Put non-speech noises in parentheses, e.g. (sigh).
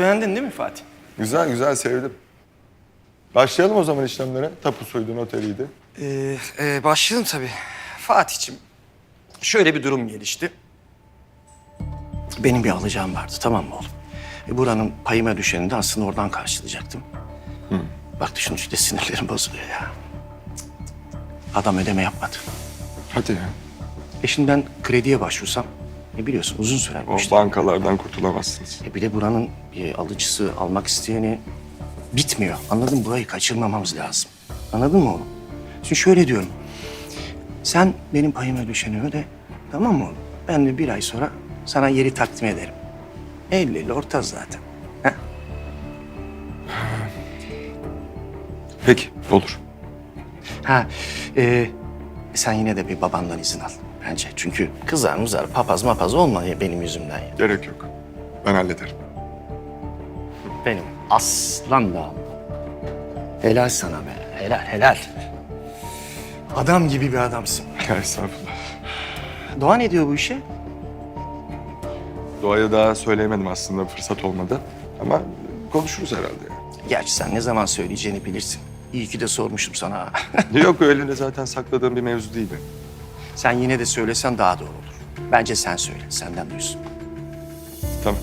beğendin değil mi Fatih? Güzel güzel sevdim. Başlayalım o zaman işlemlere. Tapusuydu, noteriydi. Ee, e, başlayalım tabii. Fatih'ciğim, şöyle bir durum gelişti. Benim bir alacağım vardı, tamam mı oğlum? E, buranın payıma düşeni de aslında oradan karşılayacaktım. Bak düşün işte sinirlerim bozuluyor ya. Adam ödeme yapmadı. Hadi ya. E şimdi ben krediye başvursam, e biliyorsun uzun sürer bu O işler. bankalardan kurtulamazsınız. E bir de buranın e, alıcısı, almak isteyeni bitmiyor. Anladın mı? Burayı kaçırmamamız lazım. Anladın mı oğlum? Şimdi şöyle diyorum. Sen benim payıma düşeni öde. Tamam mı oğlum? Ben de bir ay sonra sana yeri takdim ederim. 50 ile orta zaten. Heh. Peki, olur. Ha, e, sen yine de bir babandan izin al bence. Çünkü kızar mızar, papaz mapaz olma ya benim yüzümden ya. Gerek yok. Ben hallederim. Benim aslan da. Helal sana be. Helal, helal. Adam gibi bir adamsın. Ya estağfurullah. Doğa ne diyor bu işe? Doğaya daha söyleyemedim aslında. Fırsat olmadı. Ama konuşuruz herhalde. Gerçi sen ne zaman söyleyeceğini bilirsin. İyi ki de sormuşum sana. (laughs) Yok öyle de zaten sakladığım bir mevzu değildi. sen yine de söylesen daha doğru olur. Bence sen söyle, senden duysun. Tamam.